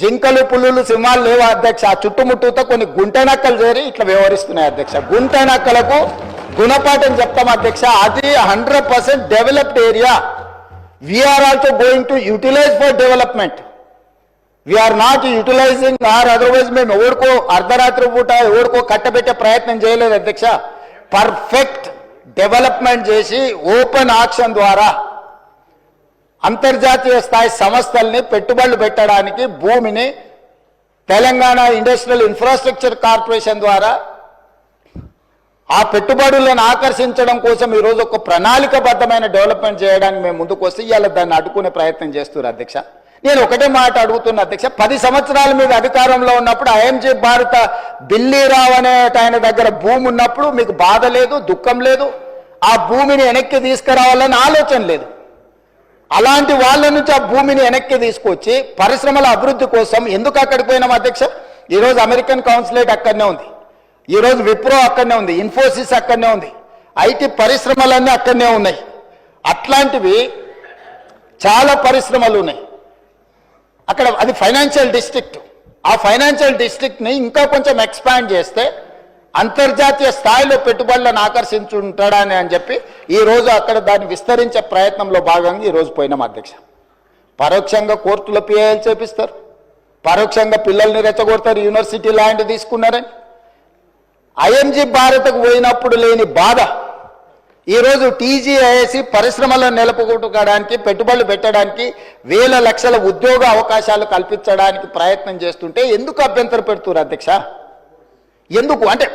జింకలు పులులు సింహాలు లేవు అధ్యక్ష? ఆ చుట్టుముట్టుతో కొన్ని గుంట నక్కలు చేరి ఇట్లా వ్యవహరిస్తున్నాయి అధ్యక్ష. గుంట నక్కలకు గుణపాఠం చెప్తాం అధ్యక్ష. అది hundred percent developed area. We are also going to utilize for development we are not utilizing or otherwise మేము ఎవరికో అర్ధరాత్రి పూట ఎవరికో కట్టబెట్టే ప్రయత్నం చేయలేదు అధ్యక్ష. పర్ఫెక్ట్ డెవలప్మెంట్ చేసి ఓపెన్ ఆక్షన్ ద్వారా అంతర్జాతీయ స్థాయి సంస్థల్ని పెట్టుబడులు పెట్టడానికి భూమిని తెలంగాణ ఇండస్ట్రియల్ ఇన్ఫ్రాస్ట్రక్చర్ కార్పొరేషన్ ద్వారా ఆ పెట్టుబడులను ఆకర్షించడం కోసం ఈరోజు ఒక ప్రణాళికబద్ధమైన డెవలప్మెంట్ చేయడానికి మేము ముందుకు వస్తే ఇవాళ దాన్ని అడ్డుకునే ప్రయత్నం చేస్తున్నారు అధ్యక్ష. నేను ఒకటే మాట అడుగుతున్నా అధ్యక్ష పది సంవత్సరాల మీద అధికారంలో ఉన్నప్పుడు ఐఎంజీ భారత బిల్లీరావు అనే ఆయన దగ్గర భూమి ఉన్నప్పుడు మీకు బాధ లేదు దుఃఖం లేదు. ఆ భూమిని వెనక్కి తీసుకురావాలని ఆలోచన లేదు. అలాంటి వాళ్ళ నుంచి ఆ భూమిని వెనక్కి తీసుకొచ్చి పరిశ్రమల అభివృద్ధి కోసం ఎందుకు అక్కడికి పోయినాం అధ్యక్ష? ఈరోజు అమెరికన్ కౌన్సిలేట్ అక్కడనే ఉంది. ఈరోజు విప్రో అక్కడనే ఉంది. ఇన్ఫోసిస్ అక్కడనే ఉంది. ఐటీ పరిశ్రమలన్నీ అక్కడనే ఉన్నాయి. అట్లాంటివి చాలా పరిశ్రమలు ఉన్నాయి. అక్కడ అది ఫైనాన్షియల్ డిస్ట్రిక్ట్. ఆ ఫైనాన్షియల్ డిస్ట్రిక్ట్ని ఇంకా కొంచెం ఎక్స్పాండ్ చేస్తే అంతర్జాతీయ స్థాయిలో పెట్టుబడులను ఆకర్షించుంటాడని అని చెప్పి ఈరోజు అక్కడ దాన్ని విస్తరించే ప్రయత్నంలో భాగంగా ఈ రోజు పోయినాం అధ్యక్ష. పరోక్షంగా కోర్టులో పిఐలు చేపిస్తారు. పరోక్షంగా పిల్లల్ని రెచ్చగొడతారు. యూనివర్సిటీ ల్యాండ్ తీసుకున్నారని. ఐఎంజీ భారత్కు పోయినప్పుడు లేని బాధ. ఈరోజు టీజీఐఎస్సి పరిశ్రమలను నెలకొట్టుకోవడానికి పెట్టుబడులు పెట్టడానికి వేల లక్షల ఉద్యోగ అవకాశాలు కల్పించడానికి ప్రయత్నం చేస్తుంటే ఎందుకు అభ్యంతరం పెడుతున్నారు అధ్యక్ష? ఎందుకు? అంటే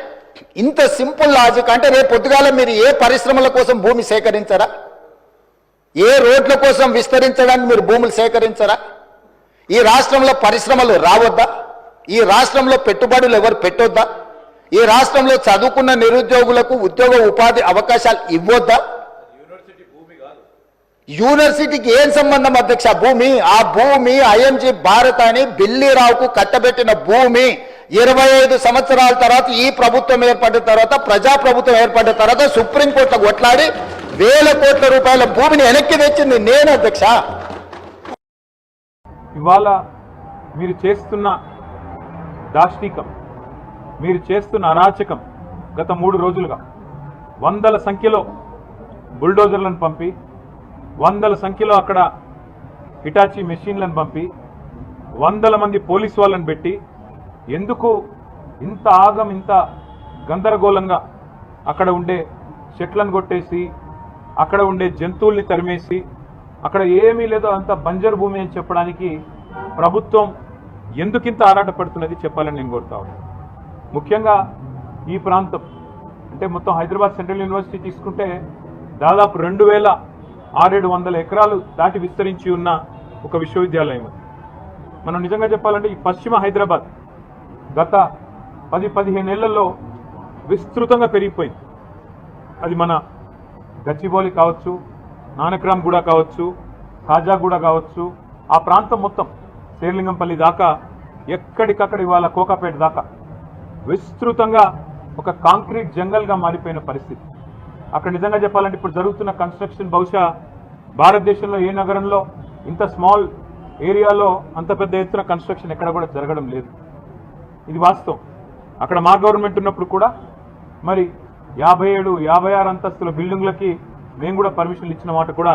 ఇంత సింపుల్ లాజిక్ అంటే రేపు పొద్దుగాల మీరు ఏ పరిశ్రమల కోసం భూమి సేకరించరా? ఏ రోడ్ల కోసం విస్తరించడానికి మీరు భూములు సేకరించరా? ఈ రాష్ట్రంలో పరిశ్రమలు రావద్దా? ఈ రాష్ట్రంలో పెట్టుబడులు ఎవరు పెట్టొద్దా? ఈ రాష్ట్రంలో చదువుకున్న నిరుద్యోగులకు ఉద్యోగ ఉపాధి అవకాశాలు ఇవ్వొద్దా? యూనివర్సిటీకి ఏం సంబంధం అధ్యక్ష? భూమి. ఆ భూమి ఐఎంజీ భారత్ అని బిల్లీరావుకు కట్టబెట్టిన భూమి. ఇరవై ఐదు సంవత్సరాల తర్వాత ఈ ప్రభుత్వం ఏర్పడిన తర్వాత ప్రజా ప్రభుత్వం ఏర్పడిన తర్వాత సుప్రీంకోర్టులో కొట్లాడి వేల కోట్ల రూపాయల భూమిని వెనక్కి తెచ్చింది నేను అధ్యక్ష. ఇవాళ మీరు చేస్తున్న దాష్టికం మీరు చేస్తున్న అరాచకం గత మూడు రోజులుగా వందల సంఖ్యలో బుల్డోజర్లను పంపి వందల సంఖ్యలో అక్కడ హిటాచి మెషిన్లను పంపి వందల మంది పోలీస్ వాళ్ళని పెట్టి ఎందుకు ఇంత ఆగం ఇంత గందరగోళంగా అక్కడ ఉండే చెట్లను కొట్టేసి అక్కడ ఉండే జంతువుల్ని తరిమేసి అక్కడ ఏమీ లేదో అంత బంజరు భూమి అని చెప్పడానికి ప్రభుత్వం ఎందుకింత ఆరాటపడుతున్నది చెప్పాలని నేను కోరుతా ముఖ్యంగా ఈ ప్రాంతం అంటే మొత్తం హైదరాబాద్ సెంట్రల్ యూనివర్సిటీ తీసుకుంటే దాదాపు రెండు వేల ఆరేడు వందల ఎకరాలు దాటి విస్తరించి ఉన్న ఒక విశ్వవిద్యాలయం మనం నిజంగా చెప్పాలంటే ఈ పశ్చిమ హైదరాబాద్ గత పది పదిహేను ఏళ్ళలో విస్తృతంగా పెరిగిపోయింది. అది మన గచ్చిబౌలి కావచ్చు నానక్రామ్ గూడ కావచ్చు ఖాజాగూడ కావచ్చు ఆ ప్రాంతం మొత్తం శేర్లింగంపల్లి దాకా ఎక్కడికక్కడ ఇవాళ కోకాపేట దాకా విస్తృతంగా ఒక కాంక్రీట్ జంగల్గా మారిపోయిన పరిస్థితి. అక్కడ నిజంగా చెప్పాలంటే ఇప్పుడు జరుగుతున్న కన్స్ట్రక్షన్ బహుశా భారతదేశంలో ఏ నగరంలో ఇంత స్మాల్ ఏరియాలో అంత పెద్ద ఎత్తున కన్స్ట్రక్షన్ ఎక్కడ కూడా జరగడం లేదు. ఇది వాస్తవం. అక్కడ మా గవర్నమెంట్ ఉన్నప్పుడు కూడా మరి యాభై ఏడు యాభై ఆరు అంతస్తుల బిల్డింగ్లకి మేము కూడా పర్మిషన్లు ఇచ్చిన మాట కూడా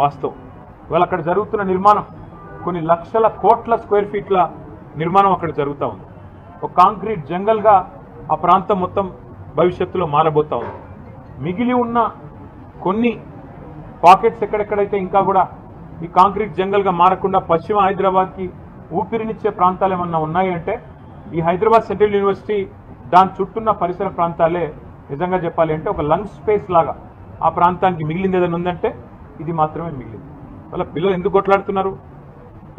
వాస్తవం. ఇవాళ అక్కడ జరుగుతున్న నిర్మాణం కొన్ని లక్షల కోట్ల స్క్వేర్ ఫీట్ల నిర్మాణం అక్కడ జరుగుతూ ఉంది. ఒక కాంక్రీట్ జంగల్గా ఆ ప్రాంతం మొత్తం భవిష్యత్తులో మారబోతా ఉంది. మిగిలి ఉన్న కొన్ని పాకెట్స్ ఎక్కడెక్కడైతే ఇంకా కూడా ఈ కాంక్రీట్ జంగల్గా మారకుండా పశ్చిమ హైదరాబాద్కి ఊపిరినిచ్చే ప్రాంతాలు ఏమన్నా ఉన్నాయంటే ఈ హైదరాబాద్ సెంట్రల్ యూనివర్సిటీ దాని చుట్టూన్న పరిసర ప్రాంతాలే నిజంగా చెప్పాలి అంటే ఒక లంగ్ స్పేస్ లాగా ఆ ప్రాంతానికి మిగిలింది ఏదైనా ఉందంటే ఇది మాత్రమే మిగిలింది. వాళ్ళ పిల్లలు ఎందుకు కొట్లాడుతున్నారు?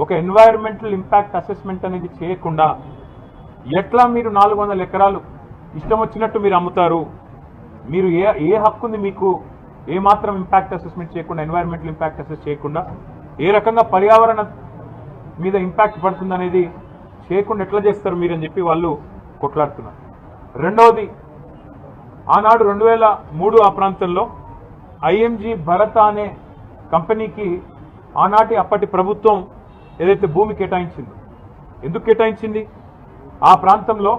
ఒక ఎన్వైరన్మెంటల్ ఇంపాక్ట్ అసెస్మెంట్ అనేది చేయకుండా ఎట్లా మీరు నాలుగు వందల ఎకరాలు ఇష్టం వచ్చినట్టు మీరు అమ్ముతారు? మీరు ఏ ఏ హక్కు ఉంది మీకు ఏ మాత్రం ఇంపాక్ట్ అసెస్మెంట్ చేయకుండా ఎన్వైరన్మెంటల్ ఇంపాక్ట్ అసెస్ చేయకుండా ఏ రకంగా పర్యావరణ మీద ఇంపాక్ట్ పడుతుందనేది చేయకుండా ఎట్లా చేస్తారు మీరు అని చెప్పి వాళ్ళు కొట్లాడుతున్నారు. రెండవది ఆనాడు రెండు వేల మూడు ఆ ప్రాంతంలో ఐఎంజీ భరత అనే కంపెనీకి ఆనాటి అప్పటి ప్రభుత్వం ఏదైతే భూమి కేటాయించిందో ఎందుకు కేటాయించింది? ఆ ప్రాంతంలో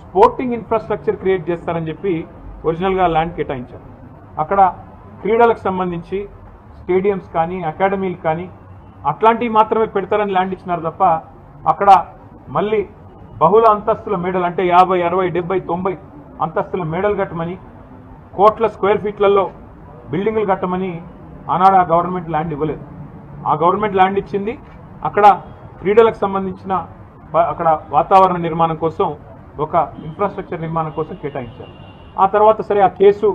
స్పోర్టింగ్ ఇన్ఫ్రాస్ట్రక్చర్ క్రియేట్ చేస్తారని చెప్పి ఒరిజినల్గా ల్యాండ్ కేటాయించారు. అక్కడ క్రీడలకు సంబంధించి స్టేడియంస్ కానీ అకాడమీలు కానీ అట్లాంటివి మాత్రమే పెడతారని ల్యాండ్ ఇచ్చినారు తప్ప అక్కడ మళ్ళీ బహుళ అంతస్తుల మేడలు అంటే యాభై అరవై డెబ్బై తొంభై అంతస్తుల మేడలు కట్టమని కోట్ల స్క్వేర్ ఫీట్లలో బిల్డింగులు కట్టమని ఆనాడు ఆ గవర్నమెంట్ ల్యాండ్ ఇవ్వలేదు. ఆ గవర్నమెంట్ ల్యాండ్ ఇచ్చింది. అక్కడ క్రీడలకు సంబంధించిన అక్కడ వాతావరణ నిర్మాణం కోసం ఒక ఇన్ఫ్రాస్ట్రక్చర్ నిర్మాణం కోసం కేటాయించారు. ఆ తర్వాత సరే ఆ కేసు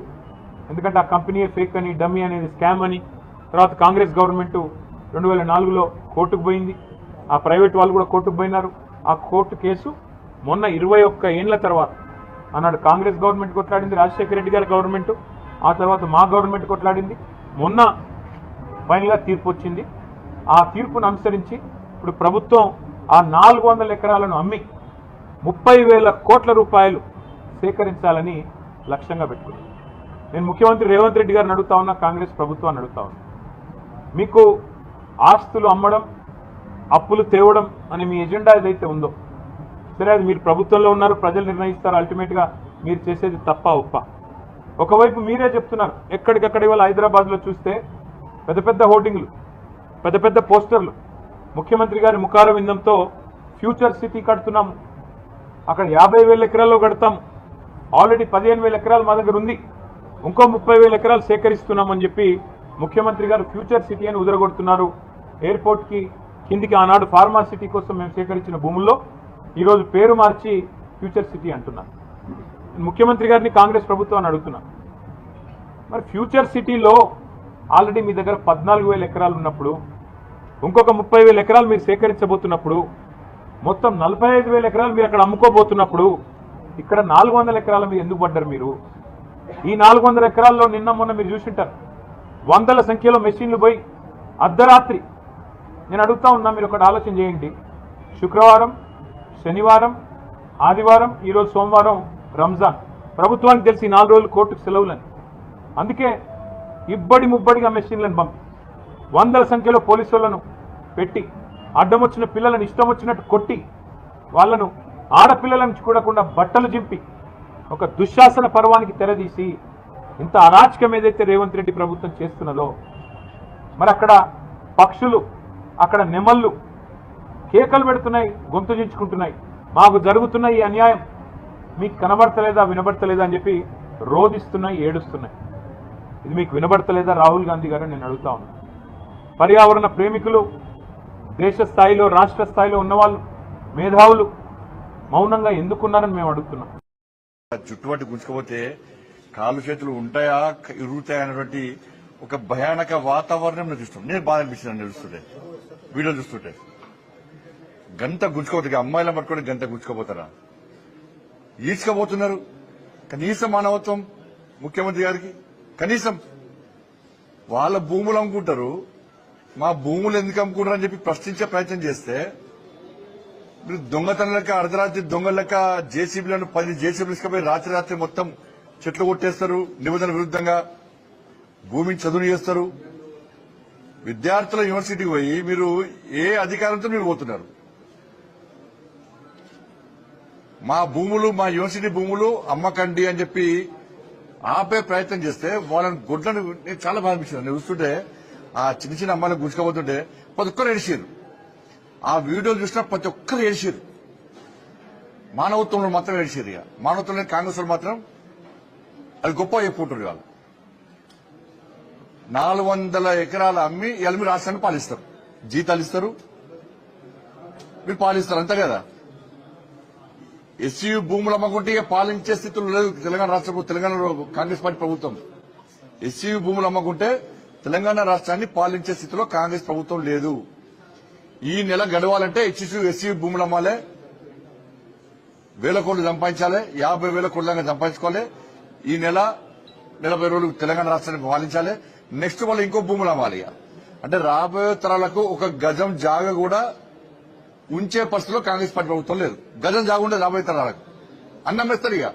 ఎందుకంటే ఆ కంపెనీ ఫేక్ అని డమ్మీ అనేది స్కామ్ అని తర్వాత కాంగ్రెస్ గవర్నమెంట్ రెండు వేల నాలుగులో కోర్టుకు పోయింది. ఆ ప్రైవేట్ వాళ్ళు కూడా కోర్టుకు పోయినారు. ఆ కోర్టు కేసు మొన్న ఇరవై ఒక్క ఏండ్ల తర్వాత అన్నాడు కాంగ్రెస్ గవర్నమెంట్ కొట్లాడింది రాజశేఖర రెడ్డి గారి గవర్నమెంట్ ఆ తర్వాత మా గవర్నమెంట్ కొట్లాడింది. మొన్న ఫైనల్గా తీర్పు వచ్చింది. ఆ తీర్పును అనుసరించి ఇప్పుడు ప్రభుత్వం ఆ నాలుగు వందల ఎకరాలను అమ్మి ముప్పై వేల కోట్ల రూపాయలు సేకరించాలని లక్ష్యంగా పెట్టుకుంది నేను ముఖ్యమంత్రి రేవంత్ రెడ్డి గారిని అడుగుతా ఉన్నా కాంగ్రెస్ ప్రభుత్వాన్ని అడుగుతా ఉన్నా. మీకు ఆస్తులు అమ్మడం అప్పులు తేవడం అనే మీ ఎజెండా ఏదైతే ఉందో సరే అది మీరు ప్రభుత్వంలో ఉన్నారు ప్రజలు నిర్ణయిస్తారు అల్టిమేట్గా మీరు చేసేది తప్ప ఒప్ప. ఒకవైపు మీరే చెప్తున్నారు ఎక్కడికక్కడ ఇవాళ హైదరాబాద్లో చూస్తే పెద్ద పెద్ద హోర్డింగ్లు పెద్ద పెద్ద పోస్టర్లు ముఖ్యమంత్రి గారి ముఖార విందంతో ఫ్యూచర్ సిటీ కడుతున్నాము. అక్కడ యాభై వేల ఎకరాల్లో కడతాం ఆల్రెడీ పదిహేను వేల ఎకరాలు మా దగ్గర ఉంది. ఇంకో ముప్పై వేల ఎకరాలు సేకరిస్తున్నామని చెప్పి ముఖ్యమంత్రి గారు ఫ్యూచర్ సిటీ అని ఉదరగొడుతున్నారు. ఎయిర్పోర్ట్కి కిందికి ఆనాడు ఫార్మా సిటీ కోసం మేము సేకరించిన భూముల్లో ఈరోజు పేరు మార్చి ఫ్యూచర్ సిటీ అంటున్నారు. ముఖ్యమంత్రి గారిని కాంగ్రెస్ ప్రభుత్వాన్ని అడుగుతున్నా. మరి ఫ్యూచర్ సిటీలో ఆల్రెడీ మీ దగ్గర పద్నాలుగు వేల ఎకరాలు ఉన్నప్పుడు ఇంకొక ముప్పై వేల ఎకరాలు మీరు సేకరించబోతున్నప్పుడు మొత్తం నలభై ఐదు వేల ఎకరాలు మీరు అక్కడ అమ్ముకోబోతున్నప్పుడు ఇక్కడ నాలుగు వందల ఎకరాల మీద ఎందుకు పడ్డారు మీరు? ఈ నాలుగు వందల ఎకరాల్లో నిన్న మొన్న మీరు చూసింటారు. వందల సంఖ్యలో మెషిన్లు పోయి అర్ధరాత్రి. నేను అడుగుతా ఉన్నా మీరు ఒకటి ఆలోచన చేయండి. శుక్రవారం శనివారం ఆదివారం ఈరోజు సోమవారం రంజాన్. ప్రభుత్వానికి తెలిసి ఈ నాలుగు రోజులు కోర్టుకు సెలవులని. అందుకే ఇబ్బడి ముబ్బడిగా మెషిన్లను పంపి వందల సంఖ్యలో పోలీసులను పెట్టి అడ్డం వచ్చిన పిల్లలను ఇష్టం వచ్చినట్టు కొట్టి వాళ్ళను ఆడపిల్లలను చూడకుండా బట్టలు చింపి ఒక దుశ్శాసన పర్వానికి తెరదీసి ఇంత అరాచకం ఏదైతే రేవంత్ రెడ్డి ప్రభుత్వం చేస్తున్నదో మరి అక్కడ పక్షులు అక్కడ నెమళ్ళు కేకలు పెడుతున్నాయి గొంతు చించుకుంటున్నాయి. మాకు జరుగుతున్న ఈ అన్యాయం మీకు కనబడతలేదా వినబడతలేదా అని చెప్పి రోధిస్తున్నాయి ఏడుస్తున్నాయి. ఇది మీకు వినబడతలేదా? రాహుల్ గాంధీ గారు నేను అడుగుతా ఉన్నాను పర్యావరణ ప్రేమికులు దేశ స్థాయిలో రాష్ట్ర స్థాయిలో ఉన్నవాళ్ళు మేధావులు మౌనంగా ఎందుకున్నారని మేము అడుగుతున్నాం. చుట్టుపట్టి గుంజుకపోతే కాళ్ళు చేతులు ఉంటాయా ఇరుగుతాయా అనేటువంటి ఒక భయానక వాతావరణం చూస్తాం నేను బాధ అనిపిస్తుంది చూస్తుంటే. వీడియో చూస్తుంటే. గంట గుంజుకోవద్దు అమ్మాయిలను పట్టుకొని గంట గుంజుకోపోతారా? ఈడ్చుకోబోతున్నారు కనీసం మానవత్వం ముఖ్యమంత్రి గారికి కనీసం వాళ్ళ భూములు అమ్ముకుంటారు. మా భూములు ఎందుకు అమ్ముకుంటారు అని చెప్పి ప్రశ్నించే ప్రయత్నం చేస్తే మీరు దొంగతనం లెక్క అర్ధరాత్రి దొంగ లెక్క జేసీబీలను పది జేసీబీలు తీసుకుపోయి రాత్రి రాత్రి మొత్తం చెట్లు కొట్టేస్తారు నిబంధనల విరుద్ధంగా భూమిని చదువు చేస్తారు. విద్యార్థుల యూనివర్సిటీకి పోయి మీరు ఏ అధికారంతో మీరు పోతున్నారు? మా భూములు మా యూనివర్సిటీ భూములు అమ్మకండి అని చెప్పి ఆపే ప్రయత్నం చేస్తే వాళ్ళని గుడ్లను నేను చాలా బాధ నేను చూస్తుంటే ఆ చిన్న చిన్న అమ్మాయిలు గుంజుకోబోతుంటే పది ఒక్కరు ఆ వీడియోలు చూసినా ప్రతి ఒక్కరు ఏడిచారు. మానవత్వంలో మాత్రం ఏడిచారు ఇక. మానవత్వంలో కాంగ్రెస్ మాత్రం అది గొప్ప చెప్పుకుంటారు వాళ్ళు నాలుగు వందల ఎకరాలు అమ్మి ఇవాళ మీరు రాష్ట్రాన్ని పాలిస్తారు. జీతాలు ఇస్తారు. మీరు పాలిస్తారు అంతే కదా? ఎస్సీ భూములు అమ్మకుంటే ఇక పాలించే స్థితిలో లేదు తెలంగాణ రాష్ట్ర తెలంగాణ కాంగ్రెస్ పార్టీ ప్రభుత్వం. ఎస్సీ భూములు అమ్మకుంటే తెలంగాణ రాష్ట్రాన్ని పాలించే స్థితిలో కాంగ్రెస్ ప్రభుత్వం లేదు. ఈ నెల గడవాలంటే హెచ్సి ఎస్సీ భూములు అమ్మాలి. వేల కోట్లు సంపాదించాలి. యాభై వేల కోట్ల సంపాదించుకోవాలి. ఈ నెల నలభై రోజులు తెలంగాణ రాష్ట్రాన్ని పాలించాలి. నెక్స్ట్ వాళ్ళు ఇంకో భూములు అమ్మాలి ఇక. అంటే రాబోయే తరాలకు ఒక గజం జాగ కూడా ఉంచే పరిస్థితిలో కాంగ్రెస్ పార్టీ ప్రభుత్వం లేదు. గజం జాగుండే రాబోయే తరాలకు. అన్నమేస్తారు ఇక.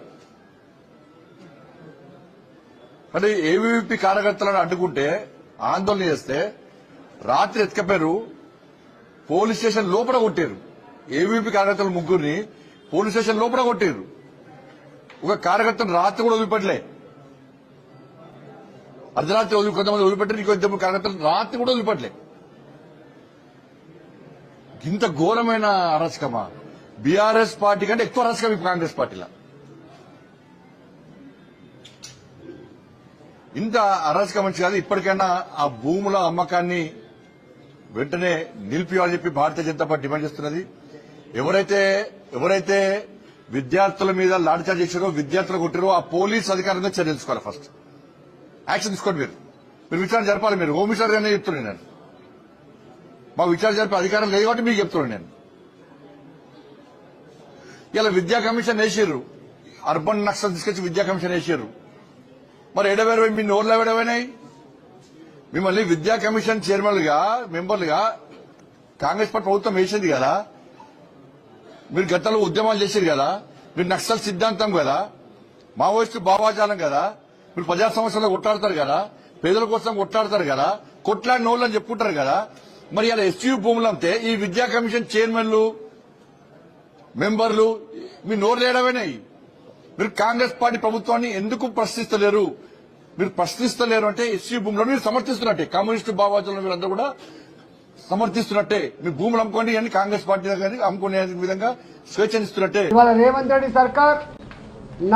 అంటే ఏవీపీ కార్యకర్తలను అడ్డుకుంటే ఆందోళన చేస్తే రాత్రి ఎత్తుకపోయారు పోలీస్ స్టేషన్ లోపల కొట్టారు. ఏవీపీ కార్యకర్తలు ముగ్గురిని పోలీస్ స్టేషన్ లోపల కొట్టారు. ఒక కార్యకర్తను రాత్రి కూడా వదిలిపెట్టలే. అర్ధరాత్రి వదిలి కొంతమంది వదిలిపెట్టారు ఇంకో ఇద్దరు కార్యకర్తలు రాత్రి కూడా వదిలిపెట్టలే. ఇంత ఘోరమైన అరచకమా? బీఆర్ఎస్ పార్టీ కంటే ఎక్కువ అరచకం ఇప్పుడు కాంగ్రెస్ పార్టీలో. ఇంత అరాచకం మంచి కాదు. ఇప్పటికైనా ఆ భూముల అమ్మకాన్ని వెంటనే నిలిపియాలని చెప్పి భారతీయ జనతా పార్టీ డిమాండ్ చేస్తున్నది. ఎవరైతే ఎవరైతే విద్యార్థుల మీద లాఠీచార్జ్ చేశారో విద్యార్థులు కొట్టారో ఆ పోలీస్ అధికారంగా చర్య తీసుకోవాలి ఫస్ట్. యాక్షన్ తీసుకోండి మీరు. మీరు విచారణ జరపాలి మీరు. హోమ్ మినిస్టర్ గానే చెప్తున్నాను నేను. మాకు విచారణ జరిపే అధికారం లేదు కాబట్టి మీకు చెప్తున్నాను నేను. ఇలా విద్యా కమిషన్ వేసారు అర్బన్ నక్సల్ తీసుకొచ్చి విద్యా కమిషన్ వేసారు మరి ఎడవేరు మీ నోర్లు ఎవడమైనాయి మిమ్మల్ని విద్యా కమిషన్ చైర్మన్లుగా మెంబర్లుగా కాంగ్రెస్ పార్టీ ప్రభుత్వం వేసింది కదా. మీరు గతంలో ఉద్యమాలు చేశారు కదా. మీరు నక్సల్ సిద్ధాంతం కదా. మావోయిస్టు భావాజాలం కదా. మీరు ప్రజా సమస్యలు కొట్లాడతారు కదా. పేదల కోసం కొట్లాడతారు కదా. కొట్లాడిన వాళ్ళు అని చెప్పుకుంటారు కదా. మరి ఇలా ఎస్యూ భూములు అంతే. ఈ విద్యా కమిషన్ చైర్మన్లు మెంబర్లు మీ నోరు లేడమైనాయి మీరు కాంగ్రెస్ పార్టీ ప్రభుత్వాన్ని ఎందుకు ప్రశ్నిస్తలేరు? మీరు ప్రశ్నిస్తలేరు అంటే ఎస్సీ భూములను మీరు సమర్థిస్తున్నట్టే. కమ్యూనిస్టు భావాజాలను మీరందరూ కూడా సమర్థిస్తున్నట్టే. మీ భూములు అమ్ముకోండి అని కాంగ్రెస్ పార్టీ కానీ అమ్ముకునే విధంగా స్వేచ్ఛనిస్తున్నట్టే. ఇవాళ రేవంత్ రెడ్డి సర్కార్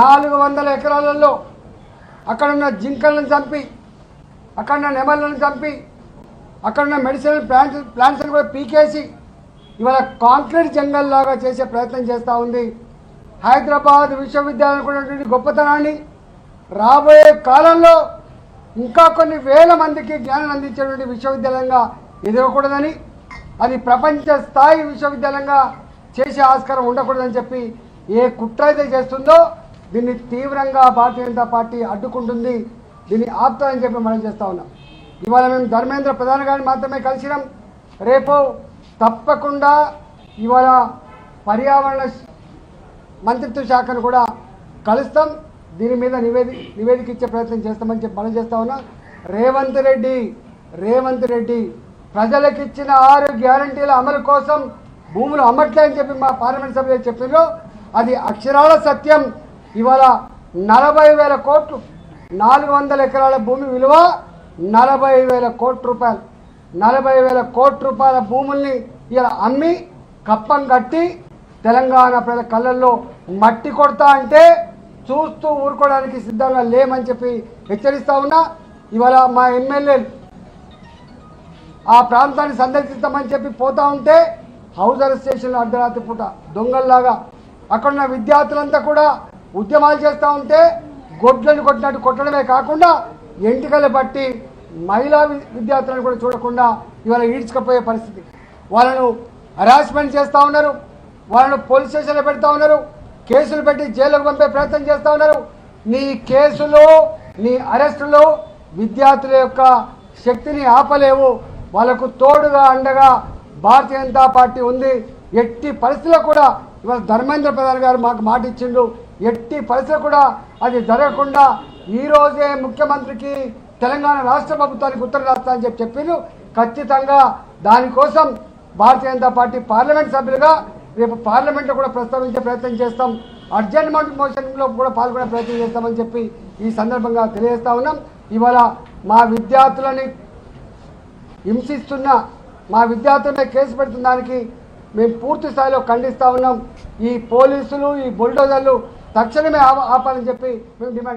నాలుగు వందల ఎకరాలలో అక్కడున్న జింకలను చంపి అక్కడున్న నెమళ్ళను చంపి అక్కడున్న మెడిసిన్ ప్లాంట్స్ ప్లాంట్స్ని కూడా పీకేసి ఇవాళ కాంక్రీట్ జంగల్ లాగా చేసే ప్రయత్నం చేస్తూ ఉంది. హైదరాబాద్ విశ్వవిద్యాలయం కూడా గొప్పతనాన్ని రాబోయే కాలంలో ఇంకా కొన్ని వేల మందికి జ్ఞానం అందించేటువంటి విశ్వవిద్యాలయంగా ఎదగకూడదని అది ప్రపంచ స్థాయి విశ్వవిద్యాలయంగా చేసే ఆస్కారం ఉండకూడదని చెప్పి ఏ కుట్ర అయితే చేస్తుందో దీన్ని తీవ్రంగా భారతీయ జనతా పార్టీ అడ్డుకుంటుంది. దీన్ని ఆపుతామని చెప్పి మనం చేస్తా ఉన్నాం. ఇవాళ మేము ధర్మేంద్ర ప్రధాని గారిని మాత్రమే కలిసినాం. రేపు తప్పకుండా ఇవాళ పర్యావరణ మంత్రిత్వ శాఖను కూడా కలుస్తాం. దీని మీద నివేది నివేదిక ఇచ్చే ప్రయత్నం చేస్తామని చెప్పి మనం చేస్తా ఉన్నా. రేవంత్ రెడ్డి రేవంత్ రెడ్డి ప్రజలకు ఇచ్చిన ఆరు గ్యారంటీల అమలు కోసం భూములు అమ్మట్లే అని చెప్పి మా పార్లమెంట్ సభ్యులు చెప్పినారు అది అక్షరాల సత్యం. ఇవాళ నలభై వేల కోట్లు నాలుగు వందల ఎకరాల భూమి విలువ నలభై వేల కోట్ల రూపాయలు. నలభై వేల కోట్ల రూపాయల భూముల్ని ఇలా అమ్మి కప్పం కట్టి తెలంగాణ ప్రజల కళ్ళల్లో మట్టి కొడతా అంటే చూస్తూ ఊరుకోవడానికి సిద్ధంగా లేమని చెప్పి హెచ్చరిస్తా ఉన్నా. ఇవాళ మా ఎమ్మెల్యే ఆ ప్రాంతాన్ని సందర్శిస్తామని చెప్పి పోతా ఉంటే హౌస్ స్టేషన్లో అర్ధరాత్రి పూట దొంగల్లాగా అక్కడున్న విద్యార్థులంతా కూడా ఉద్యమాలు చేస్తూ ఉంటే గొడ్లను కొట్టినట్టు కొట్టడమే కాకుండా ఎంటికలు పట్టి మహిళా వి- విద్యార్థులను కూడా చూడకుండా ఇవాళ ఈడ్చుకపోయే పరిస్థితి. వాళ్ళను హరాస్మెంట్ చేస్తూ ఉన్నారు. వాళ్ళను పోలీస్ స్టేషన్లో పెడతా ఉన్నారు. కేసులు పెట్టి జైలుకు పంపే ప్రయత్నం చేస్తూ ఉన్నారు. నీ కేసులు నీ అరెస్టులు విద్యార్థుల యొక్క శక్తిని ఆపలేవు. వాళ్ళకు తోడుగా అండగా భారతీయ జనతా పార్టీ ఉంది. ఎట్టి పరిస్థితుల్లో కూడా ఇవాళ ధర్మేంద్ర ప్రధాన్ గారు మాకు మాట ఇచ్చిండు. ఎట్టి పరిస్థితులు కూడా అది జరగకుండా ఈరోజే ముఖ్యమంత్రికి తెలంగాణ రాష్ట్ర ప్రభుత్వానికి ఉత్తరం రాస్తా అని చెప్పి చెప్పిండు. ఖచ్చితంగా దానికోసం భారతీయ జనతా పార్టీ పార్లమెంట్ సభ్యులుగా రేపు పార్లమెంట్లో కూడా ప్రస్తావించే ప్రయత్నం చేస్తాం. అర్జెంట్ మోషన్లో కూడా పాల్గొనే ప్రయత్నం చేస్తామని చెప్పి ఈ సందర్భంగా తెలియజేస్తా ఉన్నాం. ఇవాళ మా విద్యార్థులని హింసిస్తున్న మా విద్యార్థులపై కేసు పెడుతున్న దానికి మేము పూర్తి స్థాయిలో ఖండిస్తా ఉన్నాం. ఈ పోలీసులు ఈ బుల్డోజర్లు తక్షణమే ఆప- ఆపాలని చెప్పి మేము డిమాండ్